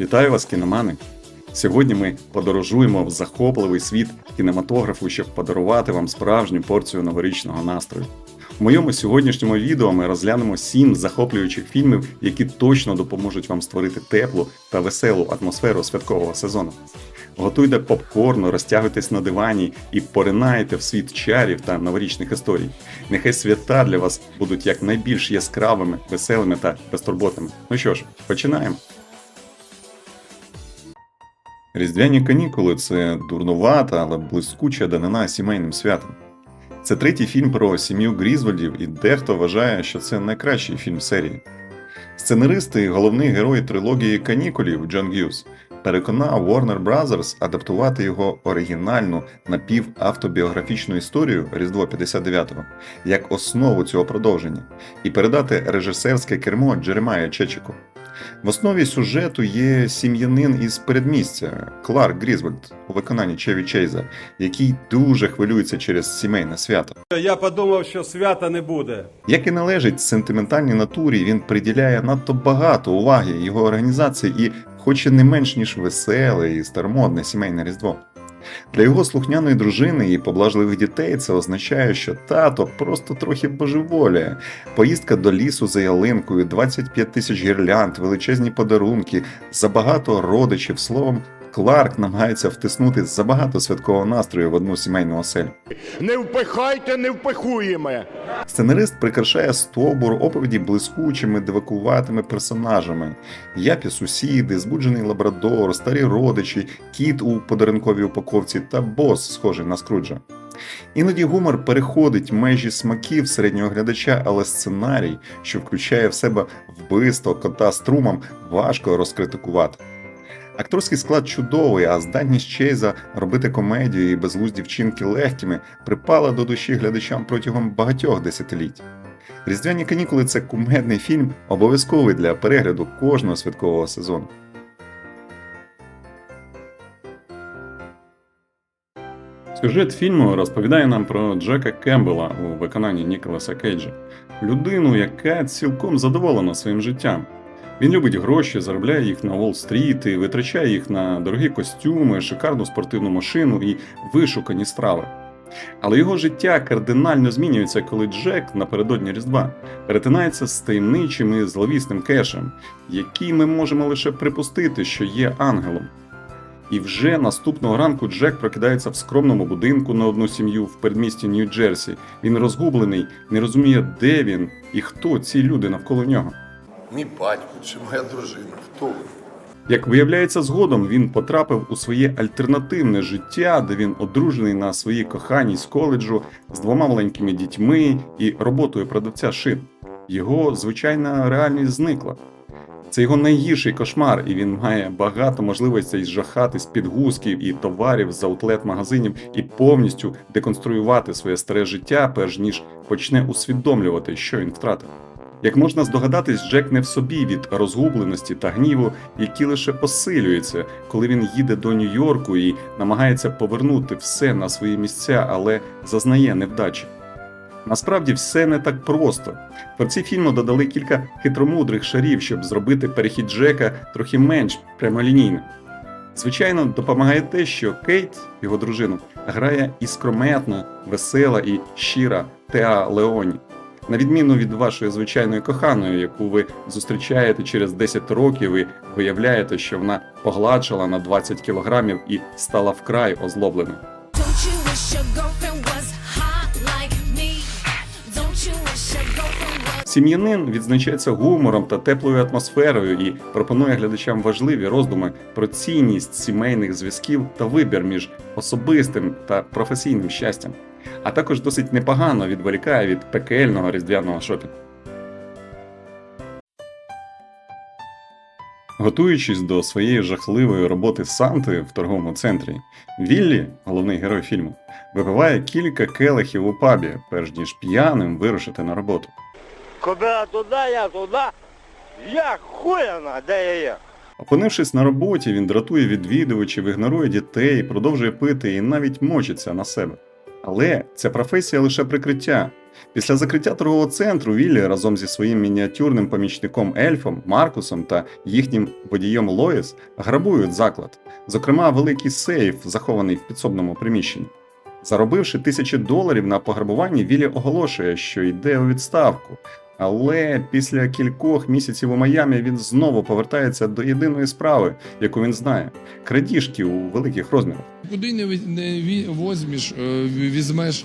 Вітаю вас, кіномани! Сьогодні ми подорожуємо в захопливий світ кінематографу, щоб подарувати вам справжню порцію новорічного настрою. У моєму сьогоднішньому відео ми розглянемо сім захоплюючих фільмів, які точно допоможуть вам створити теплу та веселу атмосферу святкового сезону. Готуйте попкорн, розтягуйтесь на дивані і поринайте в світ чарів та новорічних історій. Нехай свята для вас будуть якнайбільш яскравими, веселими та безтурботними. Ну що ж, починаємо. Різдвяні канікули це дурнувата, але блискуча данина сімейним святам. Це третій фільм про сім'ю Грізвольдів, і дехто вважає, що це найкращий фільм серії. Сценарист і головний герой трилогії канікулів Джон Г'юз переконав Warner Bros. адаптувати його оригінальну напівавтобіографічну історію Різдво 59-го як основу цього продовження і передати режисерське кермо Джеремая Чечику. В основі сюжету є сім'янин із передмістя Кларк Грізвольд у виконанні Чеві Чейза, який дуже хвилюється через сімейне свято. Я подумав, що свята не буде. Як і належить сентиментальній натурі, він приділяє надто багато уваги його організації і хоче не менш ніж веселе і старомодне сімейне різдво. Для його слухняної дружини і поблажливих дітей це означає, що тато просто трохи божеволіє. Поїздка до лісу за ялинкою, 25 тисяч гірлянд, величезні подарунки, забагато родичів. Словом, Кларк намагається втиснути забагато святкового настрою в одну сімейну оселю. Не впихайте, не впихуємо. Сценарист прикрашає стовбур оповіді блискучими, дивакуватими персонажами: япі сусіди, збуджений лабрадор, старі родичі, кіт у подарунковій упаковці та бос, схожий на скруджа. Іноді гумор переходить межі смаків середнього глядача, але сценарій, що включає в себе вбивство кота струмом, важко розкритикувати. Акторський склад чудовий, а здатність Чейза робити комедію і безглузді вчинки легкими припала до душі глядачам протягом багатьох десятиліть. Різдвяні канікули це кумедний фільм, обов'язковий для перегляду кожного святкового сезону. Сюжет фільму розповідає нам про Джека Кембела у виконанні Ніколаса Кейджа, людину, яка цілком задоволена своїм життям. Він любить гроші, заробляє їх на Уолл-стріт витрачає їх на дорогі костюми, шикарну спортивну машину і вишукані страви. Але його життя кардинально змінюється, коли Джек напередодні Різдва перетинається з таємничим і зловісним кешем, який ми можемо лише припустити, що є ангелом. І вже наступного ранку Джек прокидається в скромному будинку на одну сім'ю в передмісті Нью-Джерсі. Він розгублений, не розуміє, де він і хто ці люди навколо нього. Мій батько чи моя дружина. Хто ви? Як виявляється згодом, він потрапив у своє альтернативне життя, де він одружений на своїй коханій з коледжу з двома маленькими дітьми і роботою продавця шин. Його звичайна реальність зникла. Це його найгірший кошмар, і він має багато можливостей зжахати з підгузків і товарів з аутлет-магазинів і повністю деконструювати своє старе життя, перш ніж почне усвідомлювати, що він втратив. Як можна здогадатись, Джек не в собі від розгубленості та гніву, які лише посилюються, коли він їде до Нью-Йорку і намагається повернути все на свої місця, але зазнає невдачі. Насправді все не так просто. Творці фільму додали кілька хитромудрих шарів, щоб зробити перехід Джека трохи менш прямолінійним. Звичайно, допомагає те, що Кейт, його дружину, грає іскрометна, весела і щира Теа Леоні. На відміну від вашої звичайної коханої, яку ви зустрічаєте через 10 років і виявляєте, що вона погладшала на 20 кілограмів і стала вкрай озлобленою. Сім'янин відзначається гумором та теплою атмосферою і пропонує глядачам важливі роздуми про цінність сімейних зв'язків та вибір між особистим та професійним щастям, а також досить непогано відволікає від пекельного різдвяного шопінгу. Готуючись до своєї жахливої роботи Санти в торговому центрі, Віллі, головний герой фільму, випиває кілька келихів у пабі, перш ніж п'яним вирушити на роботу. Куди туди, я туди. Я хуяна, де я є? Опинившись на роботі, він дратує відвідувачів, ігнорує дітей, продовжує пити і навіть мочиться на себе. Але ця професія лише прикриття. Після закриття торгового центру Віллі разом зі своїм мініатюрним помічником Ельфом Маркусом та їхнім водієм Лоїс грабують заклад, зокрема великий сейф, захований в підсобному приміщенні. Заробивши тисячі доларів на пограбуванні, Віллі оголошує, що йде у відставку. Але після кількох місяців у Майамі він знову повертається до єдиної справи, яку він знає крадіжки у великих розмірах. Куди не, возьмеш, е, візьмеш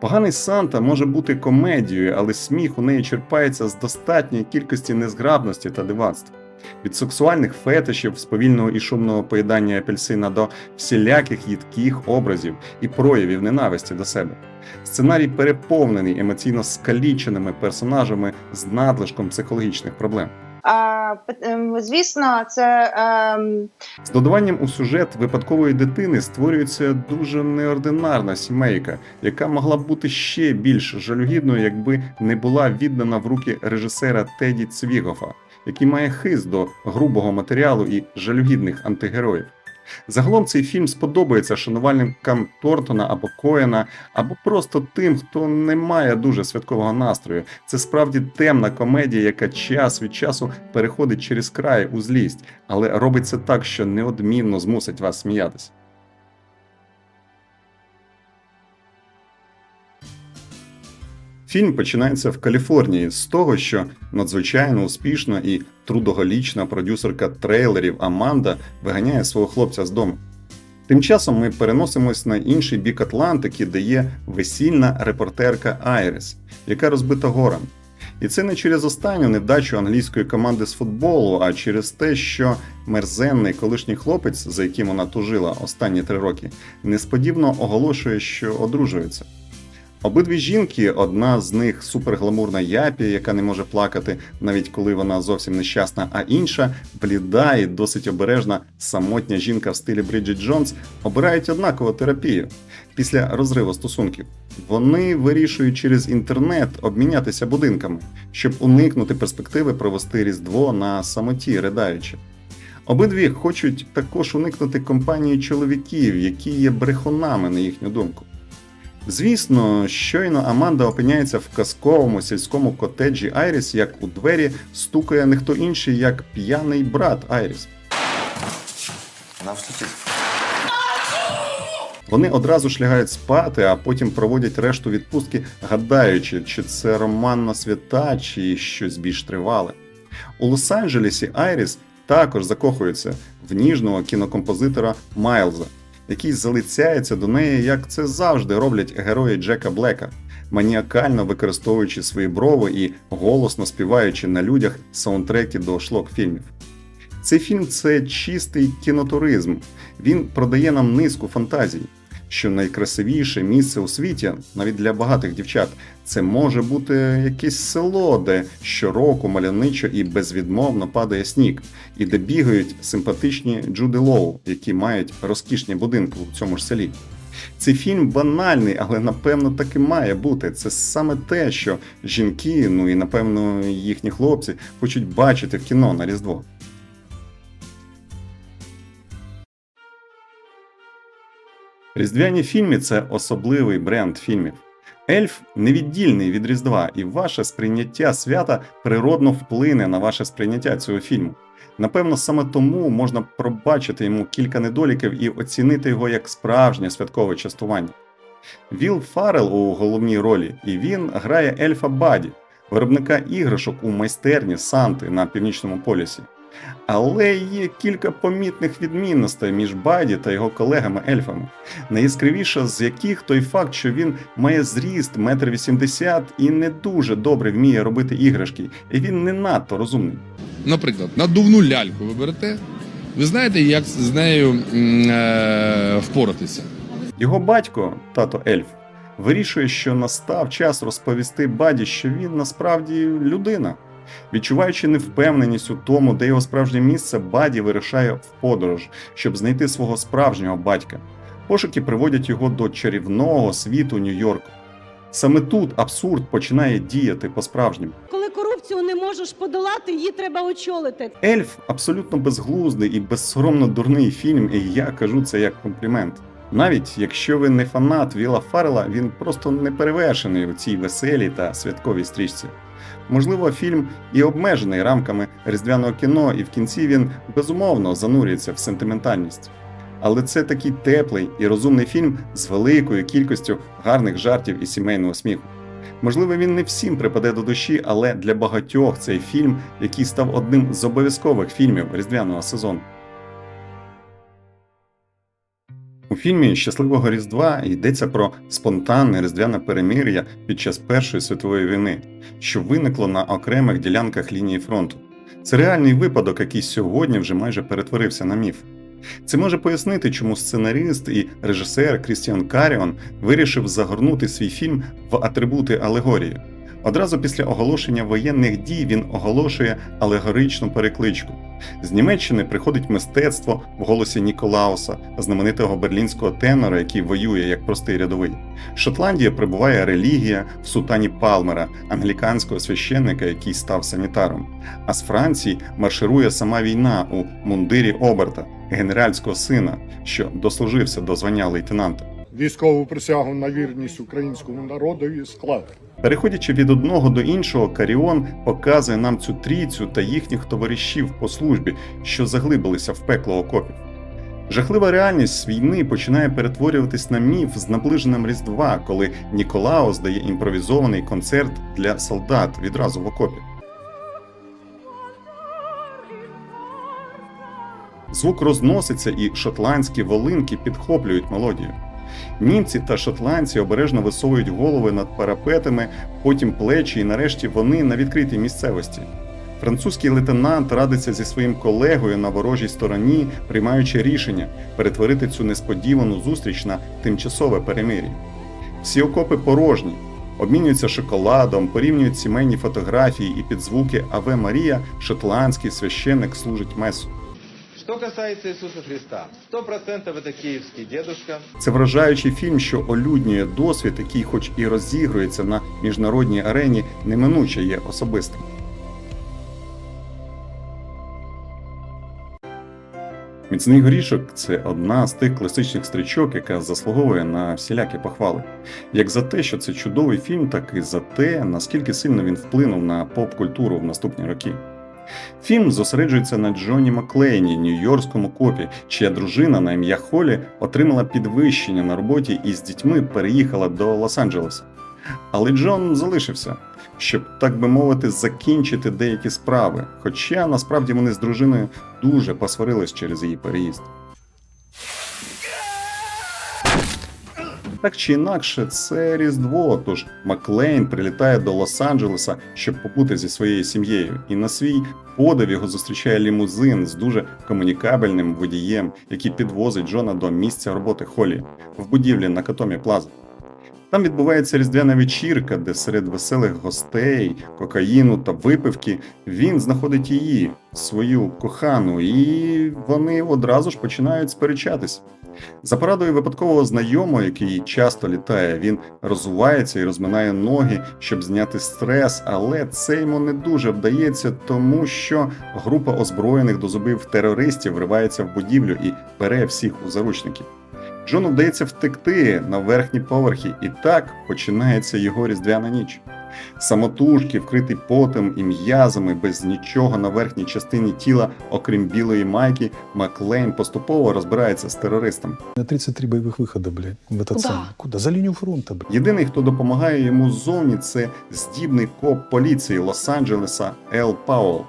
Поганий Санта може бути комедією, але сміх у неї черпається з достатньої кількості незграбності та дивацтв. Від сексуальних фетишів, сповільного і шумного поїдання апельсина до всіляких їдких образів і проявів ненависті до себе. Сценарій переповнений емоційно скаліченими персонажами з надлишком психологічних проблем. А, звісно, це ем, З додаванням у сюжет випадкової дитини створюється дуже неординарна сімейка, яка могла б бути ще більш жалюгідною, якби не була віддана в руки режисера Теді Цвігофа, який має хист до грубого матеріалу і жалюгідних антигероїв. Загалом цей фільм сподобається шанувальникам Тортона або Коена, або просто тим, хто не має дуже святкового настрою. Це справді темна комедія, яка час від часу переходить через край у злість, але робить це так, що неодмінно змусить вас сміятися. Фільм починається в Каліфорнії з того, що надзвичайно успішна і трудоголічна продюсерка трейлерів Аманда виганяє свого хлопця з дому. Тим часом ми переносимось на інший бік Атлантики, де є весільна репортерка Айріс, яка розбита горем. І це не через останню невдачу англійської команди з футболу, а через те, що мерзенний колишній хлопець, за яким вона тужила останні три роки, несподівано оголошує, що одружується. Обидві жінки, одна з них супергламурна Япі, яка не може плакати, навіть коли вона зовсім нещасна, а інша бліда і досить обережна самотня жінка в стилі Бріджит Джонс, обирають однакову терапію після розриву стосунків. Вони вирішують через інтернет обмінятися будинками, щоб уникнути перспективи провести різдво на самоті, ридаючи. Обидві хочуть також уникнути компанії чоловіків, які є брехунами на їхню думку. Звісно, щойно Аманда опиняється в казковому сільському котеджі Айріс, як у двері стукає не хто інший, як п'яний брат Айріс. Вони одразу ж лягають спати, а потім проводять решту відпустки, гадаючи, чи це романна свята, чи щось більш тривале. У Лос-Анджелесі Айріс також закохується в ніжного кінокомпозитора Майлза, який залицяється до неї, як це завжди роблять герої Джека Блека, маніакально використовуючи свої брови і голосно співаючи на людях саундтреки до шлок-фільмів. Цей фільм це чистий кінотуризм. Він продає нам низку фантазій, що найкрасивіше місце у світі, навіть для багатих дівчат, це може бути якесь село, де щороку мальовничо і безвідмовно падає сніг, і де бігають симпатичні Джуди Лоу, які мають розкішні будинки у цьому ж селі. Цей фільм банальний, але напевно так і має бути. Це саме те, що жінки, ну і напевно їхні хлопці хочуть бачити в кіно на Різдво. Різдвяні фільми це особливий бренд фільмів. Ельф невіддільний від Різдва, і ваше сприйняття свята природно вплине на ваше сприйняття цього фільму. Напевно, саме тому можна пробачити йому кілька недоліків і оцінити його як справжнє святкове частування. Віл Фаррел у головній ролі, і він грає ельфа Баді, виробника іграшок у майстерні Санти на північному полюсі. Але є кілька помітних відмінностей між Баді та його колегами-ельфами. Найяскравіша з яких той факт, що він має зріст 1,80 м і не дуже добре вміє робити іграшки, і він не надто розумний. Наприклад, надувну ляльку ви берете. Ви знаєте, як з нею е, впоратися? Його батько, тато Ельф, вирішує, що настав час розповісти Баді, що він насправді людина. Відчуваючи невпевненість у тому, де його справжнє місце, Баді вирушає в подорож, щоб знайти свого справжнього батька. Пошуки приводять його до чарівного світу Нью-Йорку. Саме тут абсурд починає діяти по-справжньому. Коли корупцію не можеш подолати, її треба очолити. Ельф абсолютно безглуздий і безсоромно дурний фільм, і я кажу це як комплімент. Навіть якщо ви не фанат Віла Фаррела, він просто не перевершений у цій веселій та святковій стрічці. Можливо, фільм і обмежений рамками різдвяного кіно, і в кінці він безумовно занурюється в сентиментальність. Але це такий теплий і розумний фільм з великою кількістю гарних жартів і сімейного сміху. Можливо, він не всім припаде до душі, але для багатьох цей фільм, який став одним з обов'язкових фільмів різдвяного сезону. У фільмі Щасливого Різдва йдеться про спонтанне різдвяне перемир'я під час Першої світової війни, що виникло на окремих ділянках лінії фронту. Це реальний випадок, який сьогодні вже майже перетворився на міф. Це може пояснити, чому сценарист і режисер Крістіан Каріон вирішив загорнути свій фільм в атрибути алегорії. Одразу після оголошення воєнних дій він оголошує алегоричну перекличку. З Німеччини приходить мистецтво в голосі Ніколауса, знаменитого берлінського тенора, який воює як простий рядовий. З Шотландії прибуває релігія в сутані Палмера, англіканського священника, який став санітаром. А з Франції марширує сама війна у мундирі Оберта, генеральського сина, що дослужився до звання лейтенанта. Військову присягу на вірність українському народові склад. Переходячи від одного до іншого, Каріон показує нам цю трійцю та їхніх товаришів по службі, що заглибилися в пекло окопів. Жахлива реальність війни починає перетворюватись на міф з наближенням Різдва, коли Ніколаус дає імпровізований концерт для солдат відразу в окопі. Звук розноситься, і шотландські волинки підхоплюють мелодію. Німці та шотландці обережно висовують голови над парапетами, потім плечі, і нарешті вони на відкритій місцевості. Французький лейтенант радиться зі своїм колегою на ворожій стороні, приймаючи рішення перетворити цю несподівану зустріч на тимчасове перемир'я. Всі окопи порожні, обмінюються шоколадом, порівнюють сімейні фотографії і під звуки Аве Марія шотландський священник служить месу. Что касается Иисуса Христа, сто процентов это киевский дедушка. Це вражаючий фільм, що олюднює досвід, який, хоч і розігрується на міжнародній арені, неминуче є особистим. Міцний горішок це одна з тих класичних стрічок, яка заслуговує на всілякі похвали. Як за те, що це чудовий фільм, так і за те, наскільки сильно він вплинув на поп-культуру в наступні роки. Фільм зосереджується на Джоні Маклейні, нью-йоркському копі, чия дружина на ім'я Холі отримала підвищення на роботі і з дітьми переїхала до Лос-Анджелеса. Але Джон залишився, щоб, так би мовити, закінчити деякі справи, хоча насправді вони з дружиною дуже посварились через її переїзд. Так чи інакше, це Різдво, тож Маклейн прилітає до Лос-Анджелеса, щоб побути зі своєю сім'єю, і на свій подив його зустрічає лімузин з дуже комунікабельним водієм, який підвозить Джона до місця роботи Холі в будівлі на Катомі Плаза. Там відбувається різдвяна вечірка, де серед веселих гостей, кокаїну та випивки він знаходить її, свою кохану, і вони одразу ж починають сперечатись. За порадою випадкового знайомого, який часто літає, він розувається і розминає ноги, щоб зняти стрес, але це йому не дуже вдається, тому що група озброєних до зубів терористів вривається в будівлю і бере всіх у заручники. Джону вдається втекти на верхні поверхи, і так починається його різдвяна ніч. Самотужки, вкритий потом і м'язами, без нічого на верхній частині тіла, окрім білої майки, Маклейн поступово розбирається з терористом. На 33 боевых выхода, блядь, в этот самый. Куда? За линию фронта, блядь. Єдиний, хто допомагає йому ззовні, це здібний коп поліції Лос-Анджелеса Ел Пауел.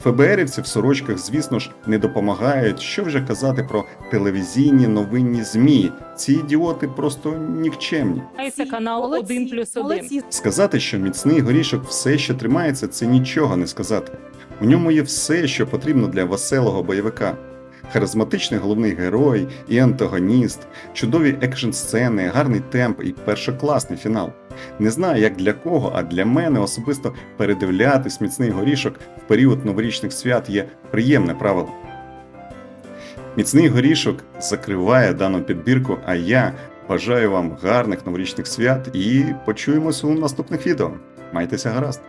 ФБРівці в сорочках, звісно ж, не допомагають. Що вже казати про телевізійні новинні ЗМІ? Ці ідіоти просто нікчемні. Це канал один плюс один. Сказати, що міцний горішок все ще тримається, це нічого не сказати. У ньому є все, що потрібно для веселого бойовика. Харизматичний головний герой і антагоніст, чудові екшн сцени, гарний темп і першокласний фінал. Не знаю, як для кого, а для мене особисто передивлятись міцний горішок в період новорічних свят є приємне правило. Міцний горішок закриває дану підбірку, а я бажаю вам гарних новорічних свят і почуємось у наступних відео. Майтеся гаразд!